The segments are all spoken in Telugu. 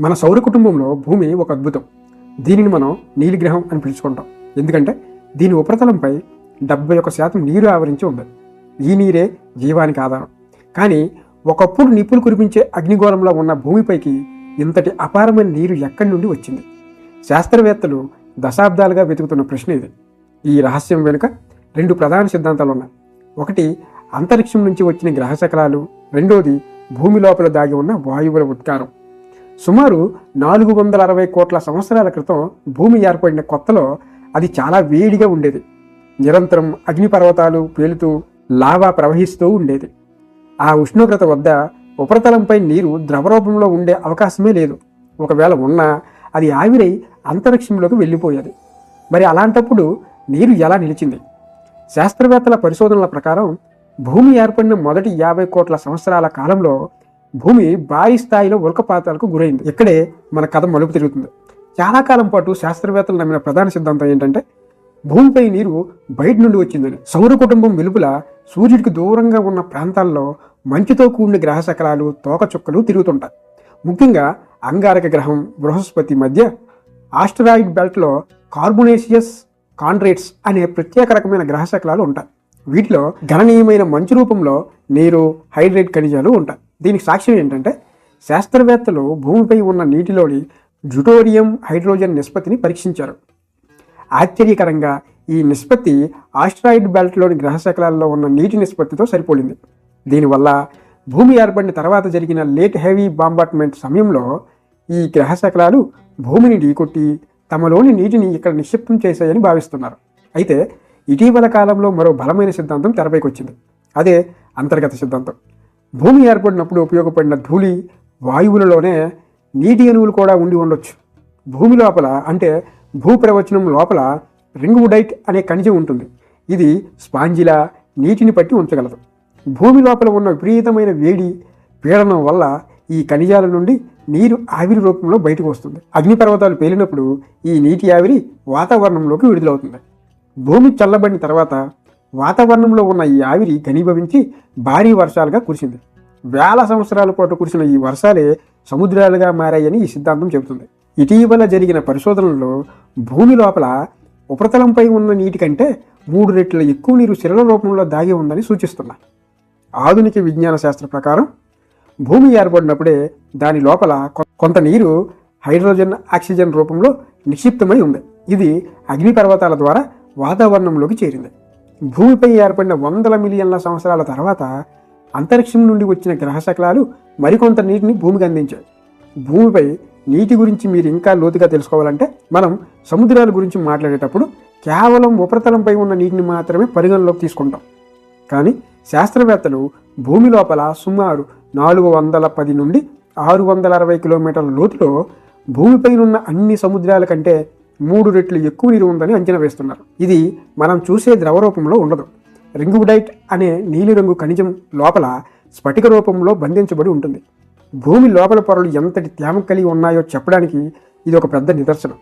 మన సౌర కుటుంబంలో భూమి ఒక అద్భుతం. దీనిని మనం నీలిగ్రహం అని పిలుచుకుంటాం. ఎందుకంటే దీని ఉపరితలంపై డెబ్బై ఒక శాతం నీరు ఆవరించి ఉంది. ఈ నీరే జీవానికి ఆధారం. కానీ ఒకప్పుడు నిప్పులు కురిపించే అగ్నిగోళంలో ఉన్న భూమిపైకి ఇంతటి అపారమైన నీరు ఎక్కడి నుండి వచ్చింది? శాస్త్రవేత్తలు దశాబ్దాలుగా వెతుకుతున్న ప్రశ్న ఇది. ఈ రహస్యం వెనుక రెండు ప్రధాన సిద్ధాంతాలు ఉన్నాయి. ఒకటి అంతరిక్షం నుంచి వచ్చిన గ్రహ శకలాలు రెండోది భూమి లోపల దాగి ఉన్న వాయువుల ఉత్కారం సుమారు నాలుగు వందల అరవై కోట్ల సంవత్సరాల క్రితం భూమి ఏర్పడిన కొత్తలో అది చాలా వేడిగా ఉండేది. నిరంతరం అగ్నిపర్వతాలు పేలుతూ లావా ప్రవహిస్తూ ఉండేది. ఆ ఉష్ణోగ్రత వద్ద ఉపరితలంపై నీరు ద్రవరూపంలో ఉండే అవకాశమే లేదు. ఒకవేళ ఉన్నా అది ఆవిరై అంతరిక్షంలోకి వెళ్ళిపోయేది. మరి అలాంటప్పుడు నీరు ఎలా నిలిచింది? శాస్త్రవేత్తల పరిశోధనల ప్రకారం భూమి ఏర్పడిన మొదటి యాభై కోట్ల సంవత్సరాల కాలంలో భూమి భారీ స్థాయిలో ఉల్కపాతాలకు గురైంది. ఇక్కడే మన కథ మలుపు తిరుగుతుంది. చాలా కాలం పాటు శాస్త్రవేత్తలు నమ్మిన ప్రధాన సిద్ధాంతం ఏంటంటే భూమిపై నీరు బయట నుండి వచ్చిందని. సౌర కుటుంబం వెలుపల సూర్యుడికి దూరంగా ఉన్న ప్రాంతాల్లో మంచుతో కూడిన గ్రహ శకలాలు తోకచుక్కలు తిరుగుతుంటాయి. ముఖ్యంగా అంగారక గ్రహం బృహస్పతి మధ్య ఆస్టరాయిడ్ బెల్ట్లో కార్బొనేసియస్ కాండ్రేట్స్ అనే ప్రత్యేక రకమైన గ్రహ శకలాలు ఉంటాయి. వీటిలో గణనీయమైన మంచు రూపంలో నీరు హైడ్రేట్ ఖనిజాలు ఉంటాయి. దీనికి సాక్ష్యం ఏంటంటే శాస్త్రవేత్తలు భూమిపై ఉన్న నీటిలోని జుటోరియం హైడ్రోజన్ నిష్పత్తిని పరీక్షించారు. ఆశ్చర్యకరంగా ఈ నిష్పత్తి ఆస్ట్రాయిడ్ బెల్ట్లోని గ్రహశకలాల్లో ఉన్న నీటి నిష్పత్తితో సరిపోలింది. దీనివల్ల భూమి ఏర్పడిన తర్వాత జరిగిన లేట్ హెవీ బాంబార్ట్మెంట్ సమయంలో ఈ గ్రహశకలాలు భూమిని ఢీకొట్టి తమలోని నీటిని ఇక్కడ నిక్షిప్తం చేశాయని భావిస్తున్నారు. అయితే ఇటీవల కాలంలో మరో బలమైన సిద్ధాంతం తెరపైకి వచ్చింది అదే అంతర్గత సిద్ధాంతం. భూమి ఏర్పడినప్పుడు ఉపయోగపడిన ధూళి వాయువులలోనే నీటి అణువులు కూడా ఉండి ఉండొచ్చు. భూమి లోపల అంటే భూప్రవచనం లోపల రింగ్వుడైట్ అనే ఖనిజం ఉంటుంది. ఇది స్పాంజిలా నీటిని పట్టి ఉంచగలదు. భూమి లోపల ఉన్న విపరీతమైన వేడి పీడనం వల్ల ఈ ఖనిజాల నుండి నీరు ఆవిరి రూపంలో బయటకు వస్తుంది. అగ్నిపర్వతాలు పేలినప్పుడు ఈ నీటి ఆవిరి వాతావరణంలోకి విడుదలవుతుంది. భూమి చల్లబడిన తర్వాత వాతావరణంలో ఉన్న ఈ ఆవిరి ఘనీభవించి భారీ వర్షాలుగా కురిసింది. వేల సంవత్సరాల పాటు కురిసిన ఈ వర్షాలే సముద్రాలుగా మారాయని ఈ సిద్ధాంతం చెబుతుంది. ఇటీవల జరిగిన పరిశోధనల్లో భూమి లోపల ఉపరితలంపై ఉన్న నీటి కంటే మూడు రెట్ల ఎక్కువ నీరు శిలల రూపంలో దాగి ఉందని సూచిస్తున్న ఆధునిక విజ్ఞాన శాస్త్ర ప్రకారం భూమి ఏర్పడినప్పుడే దాని లోపల కొంత నీరు హైడ్రోజన్ ఆక్సిజన్ రూపంలో నిక్షిప్తమై ఉంది. ఇది అగ్నిపర్వతాల ద్వారా వాతావరణంలోకి చేరింది. భూమిపై ఏర్పడిన వందల మిలియన్ల సంవత్సరాల తర్వాత అంతరిక్షం నుండి వచ్చిన గ్రహశకలాలు మరికొంత నీటిని భూమికి అందించాయి. భూమిపై నీటి గురించి మీరు ఇంకా లోతుగా తెలుసుకోవాలంటే మనం సముద్రాల గురించి మాట్లాడేటప్పుడు కేవలం ఉపరితలంపై ఉన్న నీటిని మాత్రమే పరిగణలోకి తీసుకుంటాం. కానీ శాస్త్రవేత్తలు భూమి లోపల సుమారు నాలుగు వందల పది నుండి ఆరు వందల అరవై కిలోమీటర్ల లోతులో భూమిపైనున్న అన్ని సముద్రాల కంటే మూడు రెట్లు ఎక్కువ నీరు ఉందని అంచనా వేస్తున్నారు. ఇది మనం చూసే ద్రవ రూపంలో ఉండదు. రింగుడైట్ అనే నీలిరంగు ఖనిజం లోపల స్ఫటిక రూపంలో బంధించబడి ఉంటుంది. భూమి లోపల పొరలు ఎంతటి తేమ కలిగి ఉన్నాయో చెప్పడానికి ఇది ఒక పెద్ద నిదర్శనం.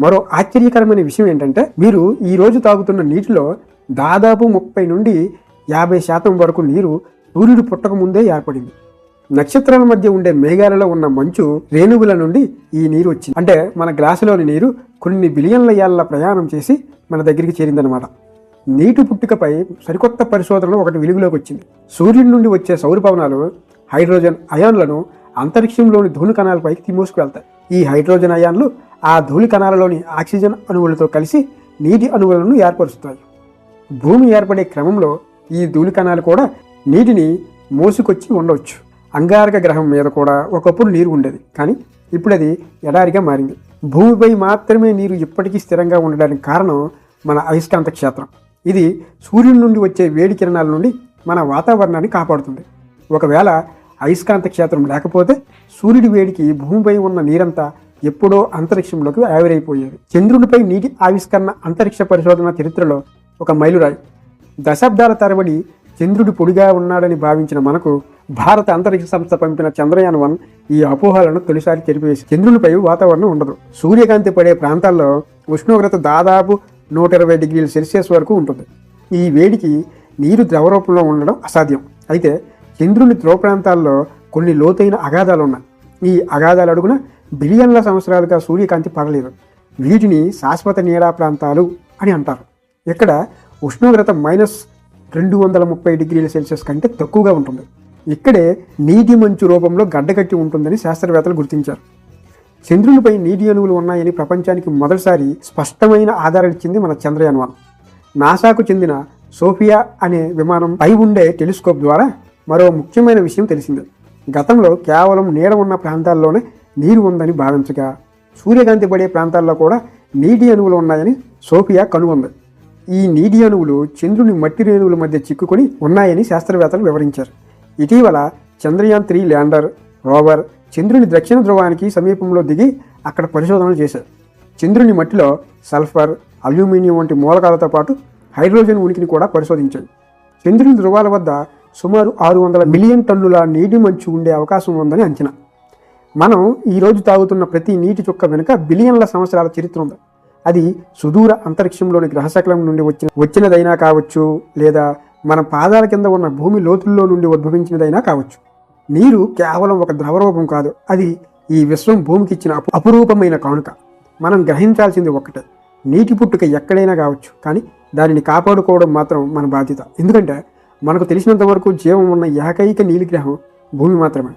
మరో ఆశ్చర్యకరమైన విషయం ఏంటంటే మీరు ఈ రోజు తాగుతున్న నీటిలో దాదాపు ముప్పై నుండి యాభై శాతం వరకు నీరు సూర్యుడు పుట్టక ముందే ఏర్పడింది. నక్షత్రాల మధ్య ఉండే మేఘాలలో ఉన్న మంచు రేణువుల నుండి ఈ నీరు వచ్చింది. అంటే మన గ్లాసులోని నీరు కొన్ని బిలియన్ల ఏళ్ళ ప్రయాణం చేసి మన దగ్గరికి చేరిందనమాట నీటి పుట్టుకపై సరికొత్త పరిశోధనలు ఒకటి వెలుగులోకి వచ్చింది. సూర్యుడి నుండి వచ్చే సౌరపవనాలు హైడ్రోజన్ అయాన్లను అంతరిక్షంలోని ధూళి కణాలపైకి తిమోసుకువెళ్తాయి ఈ హైడ్రోజన్ అయాన్లు ఆ ధూళి కణాలలోని ఆక్సిజన్ అణువులతో కలిసి నీటి అణువులను ఏర్పరుస్తాయి. భూమి ఏర్పడే క్రమంలో ఈ ధూళి కణాలు కూడా నీటిని మోసుకొచ్చి ఉండవచ్చు. అంగారక గ్రహం మీద కూడా ఒకప్పుడు నీరు ఉండేది కానీ ఇప్పుడు అది ఎడారిగా మారింది. భూమిపై మాత్రమే నీరు ఇప్పటికీ స్థిరంగా ఉండడానికి కారణం మన అయస్కాంత క్షేత్రం. ఇది సూర్యుడి నుండి వచ్చే వేడి కిరణాల నుండి మన వాతావరణాన్ని కాపాడుతుంది. ఒకవేళ అయస్కాంత క్షేత్రం లేకపోతే సూర్యుడి వేడికి భూమిపై ఉన్న నీరంతా ఎప్పుడో అంతరిక్షంలోకి ఆవిరైపోయేది. చంద్రుడిపై నీటి ఆవిష్కరణ అంతరిక్ష పరిశోధన చరిత్రలో ఒక మైలురాయి. దశాబ్దాల తరబడి చంద్రుడు పొడిగా ఉన్నాడని భావించిన మనకు భారత అంతరిక్ష సంస్థ పంపిన చంద్రయాన్ వన్ ఈ అపోహలను తొలిసారి తెలిపివేసి చంద్రునిపై వాతావరణం ఉండదు. సూర్యకాంతి పడే ప్రాంతాల్లో ఉష్ణోగ్రత దాదాపు నూట ఇరవై డిగ్రీల సెల్సియస్ వరకు ఉంటుంది. ఈ వేడికి నీరు ద్రవ రూపంలో ఉండడం అసాధ్యం. అయితే చంద్రుని ధ్రువ ప్రాంతాల్లో కొన్ని లోతైన అగాధాలు ఉన్నాయి. ఈ అగాధాల అడుగున బిలియన్ల సంవత్సరాలుగా సూర్యకాంతి పడలేదు వీటిని శాశ్వత నీడా ప్రాంతాలు అని అంటారు. ఇక్కడ ఉష్ణోగ్రత మైనస్ రెండు వందల ముప్పై డిగ్రీల సెల్సియస్ కంటే తక్కువగా ఉంటుంది. ఇక్కడే నీటి మంచు రూపంలో గడ్డకట్టి ఉంటుందని శాస్త్రవేత్తలు గుర్తించారు. చంద్రునిపై నీటి అణువులు ఉన్నాయని ప్రపంచానికి మొదటిసారి స్పష్టమైన ఆధారం ఇచ్చింది మన చంద్రయాన్ వన్ నాసాకు చెందిన సోఫియా అనే విమానం పై ఉండే టెలిస్కోప్ ద్వారా మరో ముఖ్యమైన విషయం తెలిసింది. గతంలో కేవలం నీడ ఉన్న ప్రాంతాల్లోనే నీరు ఉందని భావించగా సూర్యకాంతి పడే ప్రాంతాల్లో కూడా నీటి అణువులు ఉన్నాయని సోఫియా కనుగొంది. ఈ నీటి అణువులు చంద్రుని మట్టి రేణువుల మధ్య చిక్కుకొని ఉన్నాయని శాస్త్రవేత్తలు వివరించారు. ఇటీవల చంద్రయాన్ త్రీ ల్యాండర్ రోవర్ చంద్రుని దక్షిణ ధ్రువానికి సమీపంలో దిగి అక్కడ పరిశోధనలు చేశారు. చంద్రుని మట్టిలో సల్ఫర్ అల్యూమినియం వంటి మూలకాలతో పాటు హైడ్రోజన్ ఉనికిని కూడా పరిశోధించాయి చంద్రుని ధ్రువాల వద్ద సుమారు ఆరు వందల మిలియన్ టన్నుల నీటి మంచు ఉండే అవకాశం ఉందని అంచనా. మనం ఈరోజు తాగుతున్న ప్రతి నీటి చుక్క వెనుక బిలియన్ల సంవత్సరాల చరిత్ర ఉంది. అది సుదూర అంతరిక్షంలోని గ్రహశకలం నుండి వచ్చిన వచ్చినదైనా కావచ్చు లేదా మన పాదాల కింద ఉన్న భూమి లోతుల్లో నుండి ఉద్భవించినదైనా కావచ్చు. నీరు కేవలం ఒక ద్రవరూపం కాదు అది ఈ విశ్వం భూమికి ఇచ్చిన అపురూపమైన కానుక. మనం గ్రహించాల్సింది ఒక్కటే నీటి పుట్టుక ఎక్కడైనా కావచ్చు కానీ దానిని కాపాడుకోవడం మాత్రం మన బాధ్యత. ఎందుకంటే మనకు తెలిసినంత వరకు జీవం ఉన్న ఏకైక నీలిగ్రహం భూమి మాత్రమే.